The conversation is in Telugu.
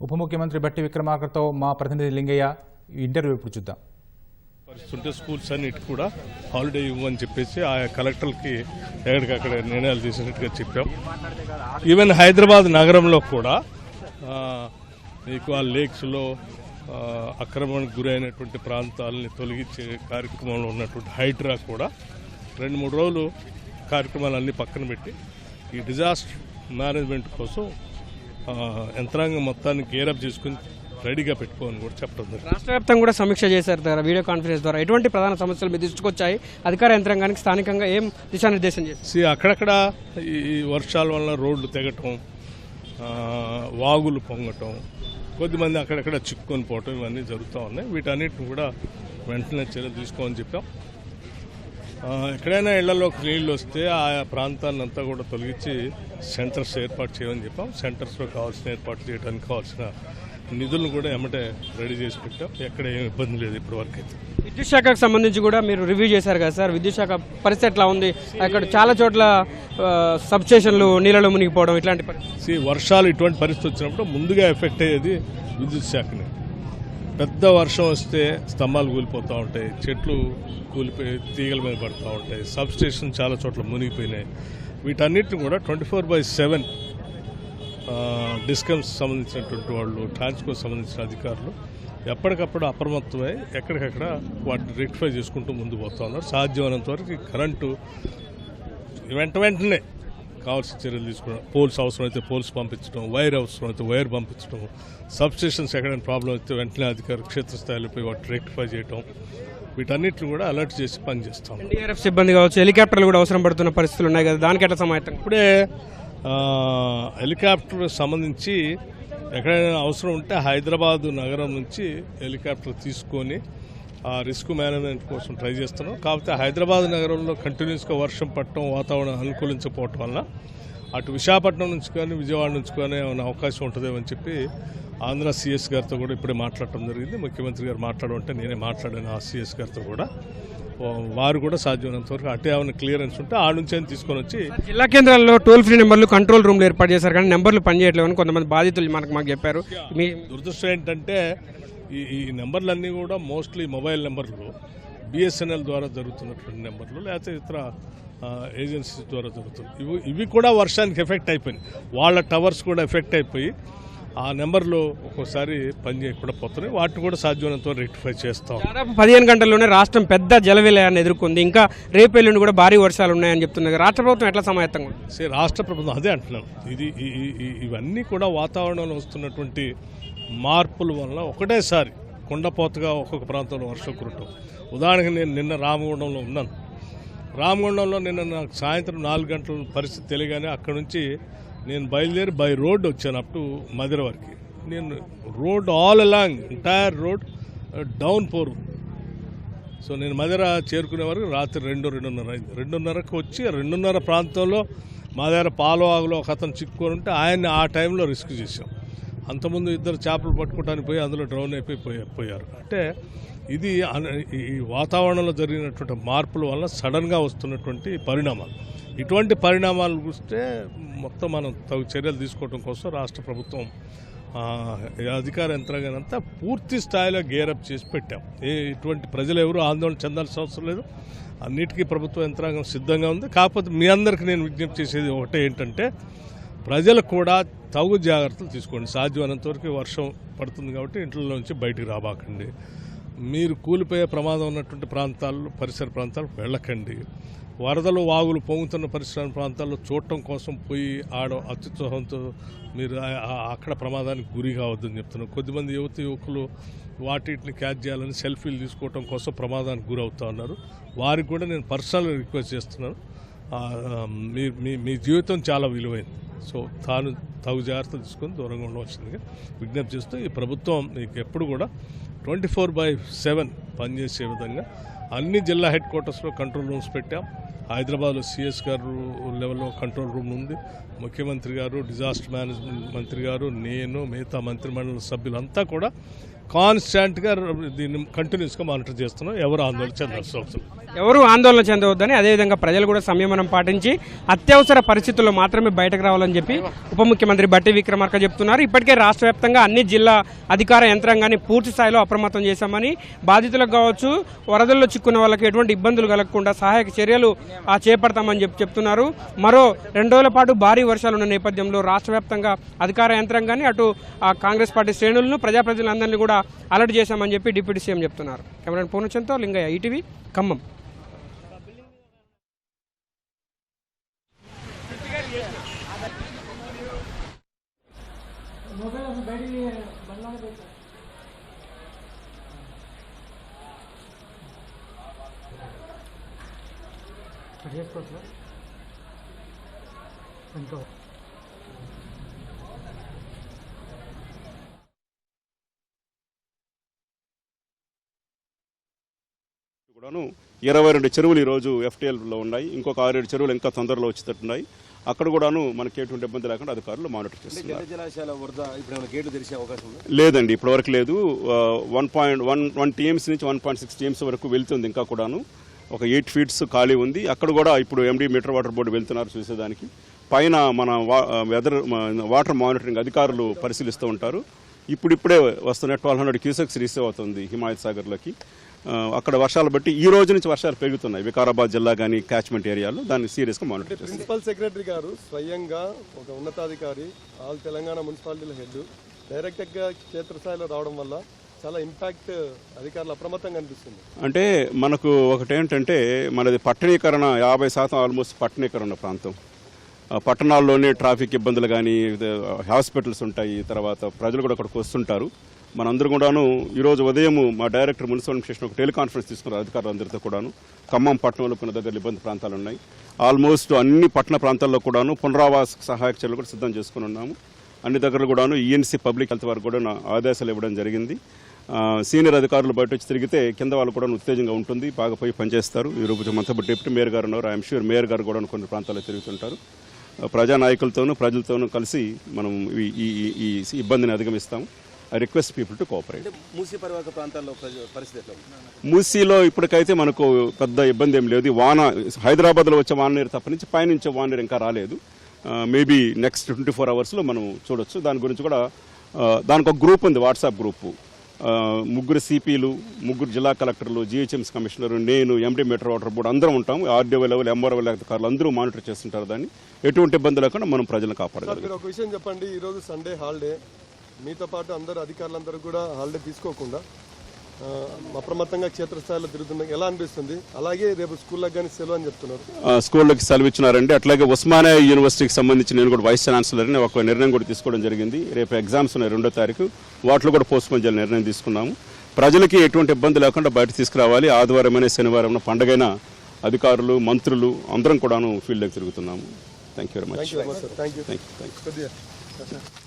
ఉప ముఖ్యమంత్రి బట్టి విక్రమార్కతో మా ప్రతినిధి లింగయ్య ఇంటర్వ్యూ ఇప్పుడు చూద్దాం. పరిస్థితుంటే స్కూల్స్ అన్నిటి కూడా హాలిడే ఇవ్వమని చెప్పేసి ఆ కలెక్టర్కి ఎక్కడికక్కడ నిర్ణయాలు తీసినట్టుగా చెప్పాం. ఈవెన్ హైదరాబాద్ నగరంలో కూడా మీకు ఆ లేక్స్లో అక్రమణకు గురైనటువంటి ప్రాంతాలని తొలగించే కార్యక్రమంలో ఉన్నటువంటి హైడ్రా కూడా రెండు మూడు రోజులు కార్యక్రమాలన్నీ పక్కన పెట్టి ఈ డిజాస్టర్ మేనేజ్మెంట్ కోసం యంత్రాంగం మొత్తాన్ని గేరప్ చేసుకుని రెడీగా పెట్టుకోమని కూడా చెప్పడం రాష్ట్ర వ్యాప్తంగా కూడా సమీక్ష చేశారు ద్వారా వీడియో కాన్ఫరెన్స్ ద్వారా. ఎటువంటి ప్రధాన సమస్యలు మీరు దృష్టికొచ్చాయి అధికార యంత్రాంగానికి స్థానికంగా ఏం దిశానిర్దేశం చేశారు? సి అక్కడక్కడ ఈ వర్షాల వల్ల రోడ్లు తెగటం ఆ, వాగులు పొంగటం కొద్దిమంది అక్కడక్కడ చిక్కుకొని పోవటం ఇవన్నీ జరుగుతూ ఉన్నాయి. వీటన్నిటిని కూడా వెంటనే చర్యలు తీసుకోమని చెప్పాం. ఆ, ఎక్కడైనా ఇళ్ళలోకి నీళ్ళు వస్తే ఆయా ప్రాంతాలంతా కూడా తొలగించి సెంటర్స్ ఏర్పాటు చేయమని చెప్పాం. సెంటర్స్లో కావాల్సిన ఏర్పాట్లు చేయడానికి కావాల్సిన నిధులను కూడా ఎమ్మటే రెడీ చేసి పెట్టాం. ఎక్కడ ఏం ఇబ్బంది లేదు ఇప్పటివరకు అయితే. విద్యుత్ శాఖకు సంబంధించి కూడా మీరు రివ్యూ చేశారు కదా సార్? విద్యుత్ శాఖ పరిస్థితి ఎట్లా ఉంది? అక్కడ చాలా చోట్ల సబ్ స్టేషన్లు నీళ్ళలో మునిగిపోవడం ఇట్లాంటి పరిస్థితి వర్షాలు ఇటువంటి పరిస్థితి వచ్చినప్పుడు ముందుగా ఎఫెక్ట్ అయ్యేది విద్యుత్ శాఖని. పెద్ద వర్షం వస్తే స్తంభాలు కూలిపోతూ ఉంటాయి చెట్లు కూలిపోయి తీగల మీద పడుతూ ఉంటాయి సబ్ స్టేషన్ చాలా చోట్ల మునిగిపోయినాయి. వీటన్నిటిని కూడా twenty four by seven discoms సంబంధించినటువంటి వాళ్ళు ట్రాన్స్కో సంబంధించిన అధికారులు ఎప్పటికప్పుడు అప్రమత్తమై ఎక్కడికక్కడ వాటిని రెక్టిఫై చేసుకుంటూ ముందు పోతా ఉన్నారు. సాధ్యమైనంత వరకు కరెంటు వెంట వెంటనే కావాల్సిన చర్యలు తీసుకోవడం పోల్స్ అవసరం అయితే పోల్స్ పంపించడం వైర్ అవసరం అయితే వైర్ పంపించడం సబ్ స్టేషన్స్ ఎక్కడైనా ప్రాబ్లం అయితే వెంటనే అధికారులు క్షేత్రస్థాయిలో పోయి వాటిని రెక్టిఫై చేయడం వీటన్నిటిని కూడా అలర్ట్ చేసి పనిచేస్తాం. ఎన్డీఆర్ఎఫ్ సిబ్బంది కావచ్చు హెలికాప్టర్లు కూడా అవసరం పడుతున్న పరిస్థితులు ఉన్నాయి కదా దానికి ఎట్లా సమాయత్తం? ఇప్పుడే హెలికాప్టర్ సంబంధించి ఎక్కడైనా అవసరం ఉంటే హైదరాబాదు నగరం నుంచి హెలికాప్టర్ తీసుకొని రిస్క్ మేనేజ్మెంట్ కోసం ట్రై చేస్తున్నాం. కాకపోతే హైదరాబాద్ నగరంలో కంటిన్యూస్గా వర్షం పడటం వాతావరణం అనుకూలించకపోవటం వల్ల అటు విశాఖపట్నం నుంచి కానీ విజయవాడ నుంచి కానీ ఏమైనా అవకాశం ఉంటుందేమో అని చెప్పి ఆంధ్ర సిఎస్ గారితో కూడా ఇప్పుడే మాట్లాడటం జరిగింది. ముఖ్యమంత్రి గారు మాట్లాడమంటే నేనే మాట్లాడాను ఆ సిఎస్ గారితో కూడా. వారు కూడా సాధ్యమైనంత వరకు అటే ఏమైనా క్లియరెన్స్ ఉంటే ఆ నుంచి అయినా తీసుకొని వచ్చి జిల్లా కేంద్రాల్లో టోల్ ఫ్రీ నెంబర్లు కంట్రోల్ రూమ్లు ఏర్పాటు చేశారు కానీ నెంబర్లు పనిచేయట్లేవు అని కొంతమంది బాధితులు మనకు మాకు చెప్పారు. మీ దురదృష్టం ఏంటంటే ఈ ఈ నెంబర్లన్నీ కూడా మోస్ట్లీ మొబైల్ నెంబర్లు బిఎస్ఎన్ఎల్ ద్వారా జరుగుతున్నటువంటి నెంబర్లు లేకపోతే ఇతర ఏజెన్సీస్ ద్వారా జరుగుతుంది ఇవి ఇవి కూడా వర్షానికి ఎఫెక్ట్ అయిపోయినాయి. వాళ్ళ టవర్స్ కూడా ఎఫెక్ట్ అయిపోయి ఆ నెంబర్లు ఒక్కోసారి పని చేయకుండా పోతున్నాయి. వాటిని కూడా సాధ్యమైనంత రెక్టిఫై చేస్తాం దాదాపు పదిహేను గంటల్లోనే రాష్ట్రం పెద్ద జల విలయాన్ని ఎదుర్కొంది. ఇంకా రేపు ఎల్లుండి కూడా భారీ వర్షాలు ఉన్నాయని చెప్తున్నారు. రాష్ట్ర ప్రభుత్వం ఎట్లా సమాయత్తంగా ఉంది? సే రాష్ట్ర ప్రభుత్వం అదే అంటున్నాను. ఇది ఇవన్నీ కూడా వాతావరణంలో వస్తున్నటువంటి మార్పుల వల్ల ఒకటేసారి కుండపోతగా ఒక్కొక్క ప్రాంతంలో వర్షం కురటం. ఉదాహరణకి నేను నిన్న రామగుండంలో ఉన్నాను. రామగుండంలో నిన్న నాకు సాయంత్రం నాలుగు గంటల పరిస్థితి తెలియగానే అక్కడ నుంచి నేను బయలుదేరి బై రోడ్ వచ్చాను అప్ టు మదిర వరకు. నేను road all along entire road downpour. So నేను మదిర చేరుకునే వరకు రాత్రి రెండు రెండున్నర అయింది. రెండున్నరకు వచ్చి రెండున్నర ప్రాంతంలో మా దగ్గర పాలవాగులో ఒక అతను చిక్కుకొని ఉంటే ఆయన్ని ఆ టైంలో రిస్క్ చేశాం. అంతకుముందు ఇద్దరు చేపలు పట్టుకోవడానికి పోయి అందులో డ్రౌన్ అయిపోయి పోయి- పోయారు. అంటే ఇది ఈ వాతావరణంలో జరిగినటువంటి మార్పుల వల్ల సడన్గా వస్తున్నటువంటి పరిణామాలు. ఇటువంటి పరిణామాలు చూస్తే మొత్తం మనం తగు చర్యలు తీసుకోవడం కోసం రాష్ట్ర ప్రభుత్వం అధికార యంత్రాంగం అంతా పూర్తి స్థాయిలో గేరప్ చేసి పెట్టాం. ఏ ఇటువంటి ప్రజలు ఎవరు ఆందోళన చెందాల్సిన అవసరం లేదు. అన్నిటికీ ప్రభుత్వ యంత్రాంగం సిద్ధంగా ఉంది. కాకపోతే మీ అందరికీ నేను విజ్ఞప్తి చేసేది ఒకటే ఏంటంటే ప్రజలు కూడా తగు జాగ్రత్తలు తీసుకోండి. సాధ్యమైనంత వరకు వర్షం పడుతుంది కాబట్టి ఇంట్లో నుంచి బయటికి రాబాకండి. మీరు కూలిపోయే ప్రమాదం ఉన్నటువంటి ప్రాంతాల్లో పరిసర ప్రాంతాలకు వెళ్ళకండి. వరదలు వాగులు పొంగుతున్న పరిసర ప్రాంతాల్లో చూడటం కోసం పోయి ఆడ అత్యుత్సాహంతో మీరు అక్కడ ప్రమాదానికి గురి కావద్దని చెప్తున్నాను కొద్దిమంది యువత యువకులు వాటిని క్యాచ్ చేయాలని సెల్ఫీలు తీసుకోవడం కోసం ప్రమాదానికి గురవుతా ఉన్నారు. వారికి కూడా నేను పర్సనల్ రిక్వెస్ట్ చేస్తున్నాను. మీ మీ జీవితం చాలా విలువైంది. సో తాను తగు జాగ్రత్తలు తీసుకొని దూరంగా ఉండవలసిందిగా విజ్ఞప్తి చేస్తూ ఈ ప్రభుత్వం మీకు ఎప్పుడు కూడా ట్వంటీ ఫోర్ బై సెవెన్ పనిచేసే విధంగా అన్ని జిల్లా హెడ్ క్వార్టర్స్లో కంట్రోల్ రూమ్స్ పెట్టాం. హైదరాబాద్లో సిఎస్ గారు లెవెల్లో కంట్రోల్ రూమ్ ఉంది. ముఖ్యమంత్రి గారు డిజాస్టర్ మేనేజ్మెంట్ మంత్రి గారు నేను మిగతా మంత్రిమండలి సభ్యులంతా కూడా కాన్స్టాంట్గా దీన్ని కంటిన్యూస్గా మానిటర్ చేస్తున్నాం. ఎవరు ఆందోళన చెందాల్సిన అవసరం. ఎవరు ఆందోళన చెందవద్దని అదేవిధంగా ప్రజలు కూడా సంయమనం పాటించి అత్యవసర పరిస్థితుల్లో మాత్రమే బయటకు రావాలని చెప్పి ఉప ముఖ్యమంత్రి బట్టి విక్రమార్క చెప్తున్నారు. ఇప్పటికే రాష్ట్ర వ్యాప్తంగా అన్ని జిల్లా అధికార యంత్రాంగాన్ని పూర్తి స్థాయిలో అప్రమత్తం చేశామని బాధితులకు కావచ్చు వరదల్లో చిక్కున్న వాళ్ళకి ఎటువంటి ఇబ్బందులు కలగకుండా సహాయక చర్యలు ఆ, చేపడతామని చెప్పి చెప్తున్నారు. మరో రెండు రోజుల పాటు భారీ వర్షాలు ఉన్న నేపథ్యంలో రాష్ట్ర వ్యాప్తంగా అధికార యంత్రాంగాన్ని అటు కాంగ్రెస్ పార్టీ శ్రేణులను ప్రజాప్రతినిధులందరినీ కూడా అలర్ట్ చేశామని చెప్పి డిప్యూటీ సీఎం చెప్తున్నారు. కెమెరాన్ పూర్ణచంతో లింగయ్య ఈటీవీ ఖమ్మం. కూడాను ఇరవై రెండు చెరువులు ఈరోజు ఎఫ్టీఎల్లో ఉన్నాయి. ఇంకొక ఆరేడు చెరువులు ఇంకా తొందరలో వచ్చేటట్టున్నాయి. అక్కడ కూడాను మనకి ఎటువంటి ఇబ్బంది లేకుండా అధికారులు మానిటర్ చేస్తున్నారు. లేదండి ఇప్పటివరకు లేదు. One point one one TMC నుంచి వన్ పాయింట్ సిక్స్ టీఎంసీ వరకు వెళ్తుంది ఇంకా కూడాను. ఒక ఎయిట్ ఫీట్స్ ఖాళీ ఉంది. అక్కడ కూడా ఇప్పుడు ఎండి మీటర్ వాటర్ బోర్డు వెళ్తున్నారు చూసేదానికి. పైన మన వెదర్ వాటర్ మానిటరింగ్ అధికారులు పరిశీలిస్తూ ఉంటారు. ఇప్పుడిప్పుడే వస్తున్న ట్వెల్వ్ హండ్రెడ్ క్యూసెక్స్ రిసీవ్ అవుతుంది హిమాయత్ సాగర్లోకి. అక్కడ వర్షాలు బట్టి ఈ రోజు నుంచి వర్షాలు పెరుగుతున్నాయి. వికారాబాద్ జిల్లా కానీ క్యాచ్మెంట్ ఏరియాలో దాన్ని సీరియస్గా మానిటర్ చేస్తారు ప్రిన్సిపల్ సెక్రటరీ గారు స్వయంగా ఒక ఉన్నతాధికారి ఆల్ తెలంగాణ మున్సిపాలిటీల హెడ్ డైరెక్ట్గా క్షేత్రస్థాయిలో రావడం వల్ల చాలా ఇంపాక్ట్ అధికారులు అప్రమత్తంగా అనిపిస్తుంది. అంటే మనకు ఒకటేంటంటే మనది పట్టణీకరణ యాభై శాతం ఆల్మోస్ట్ పట్టణీకరణ ప్రాంతం. పట్టణాల్లోనే ట్రాఫిక్ ఇబ్బందులు కానీ హాస్పిటల్స్ ఉంటాయి తర్వాత ప్రజలు కూడా అక్కడికి వస్తుంటారు. మనందరం కూడాను ఈరోజు ఉదయం మా డైరెక్టర్ మున్సిపల్ అడ్మినిస్ట్రేషన్ ఒక టెలికాన్ఫరెన్స్ తీసుకున్నారు అధికారులందరితో కూడాను. ఖమ్మం పట్టణంలో కొన్ని దగ్గర ఇబ్బంది ప్రాంతాలు ఉన్నాయి. ఆల్మోస్ట్ అన్ని పట్టణ ప్రాంతాల్లో కూడాను పునరావాస సహాయక చర్యలు కూడా సిద్ధం చేసుకుని ఉన్నాము. అన్ని దగ్గర కూడాను ఈఎన్సీ పబ్లిక్ హెల్త్ వారు కూడా ఆదేశాలు ఇవ్వడం జరిగింది. సీనియర్ అధికారులు బయట వచ్చి తిరిగితే కింద వాళ్ళు కూడా ఉత్తేజంగా ఉంటుంది బాగా పోయి పనిచేస్తారు. ఈ రోజు మనతో డిప్యూటీ మేయర్ గారు ఉన్నారు. ఐఎమ్ షూర్ మేయర్ గారు కూడా కొన్ని ప్రాంతాల్లో తిరుగుతుంటారు. ఆ, ప్రజా నాయకులతోనూ ప్రజలతోనూ కలిసి మనం ఈ ఈ- ఇబ్బందిని అధిగమిస్తాం I request people to cooperate. Musi పరివాహక ప్రాంతాల్లో పరిస్థితి మూసీలో ఇప్పటికైతే మనకు పెద్ద ఇబ్బంది ఏం లేదు. వాన హైదరాబాద్లో వచ్చే వాన నీరు తప్ప నుంచి పైనుంచే వాన నీరు ఇంకా రాలేదు. మేబీ నెక్స్ట్ ట్వంటీ ఫోర్ అవర్స్లో మనం చూడొచ్చు. దాని గురించి కూడా దానికి ఒక గ్రూప్ ఉంది వాట్సాప్ గ్రూపు. ముగ్గురు సిపిలు ముగ్గురు జిల్లా కలెక్టర్లు జిహెచ్ఎంసీ కమిషనర్ నేను ఎండి మెట్రో వాటర్ బోర్డు అందరం ఉంటాం. ఆర్డీఓ లెవెల్ ఎంఆర్ఓ లెవెల్ అధికారులు అందరూ మానిటర్ చేస్తుంటారు దాన్ని. ఎటువంటి ఇబ్బంది లేకుండా మనం ప్రజలను సార్ కాపాడగలం ఒక విషయం చెప్పండి. ఈరోజు సండే హాలిడే. మీతో పాటు అందరు అధికారులందరూ కూడా హాలిడే తీసుకోకుండా అప్రమత్తంగా క్షేత్రస్థాయిలో తిరుగుతున్న ఎలా అనిపిస్తుంది? అలాగే రేపు స్కూళ్ళకి కానీ సెలవు అని చెప్తున్నారు. స్కూళ్ళకి సెలవు ఇచ్చినారండి. అట్లాగే ఉస్మానియా యూనివర్సిటీకి సంబంధించి నేను కూడా వైస్ ఛాన్సలర్ని ఒక నిర్ణయం కూడా తీసుకోవడం జరిగింది. రేపు ఎగ్జామ్స్ ఉన్నాయి రెండో తారీఖు. వాటిలో కూడా పోస్ట్ పోన్ చేయాలని నిర్ణయం తీసుకున్నాము. ప్రజలకి ఎటువంటి ఇబ్బంది లేకుండా బయట తీసుకురావాలి. ఆదివారమైన శనివారం పండగైన అధికారులు మంత్రులు అందరం కూడాను ఫీల్డ్లోకి తిరుగుతున్నాము. Thank you very much thank you thank you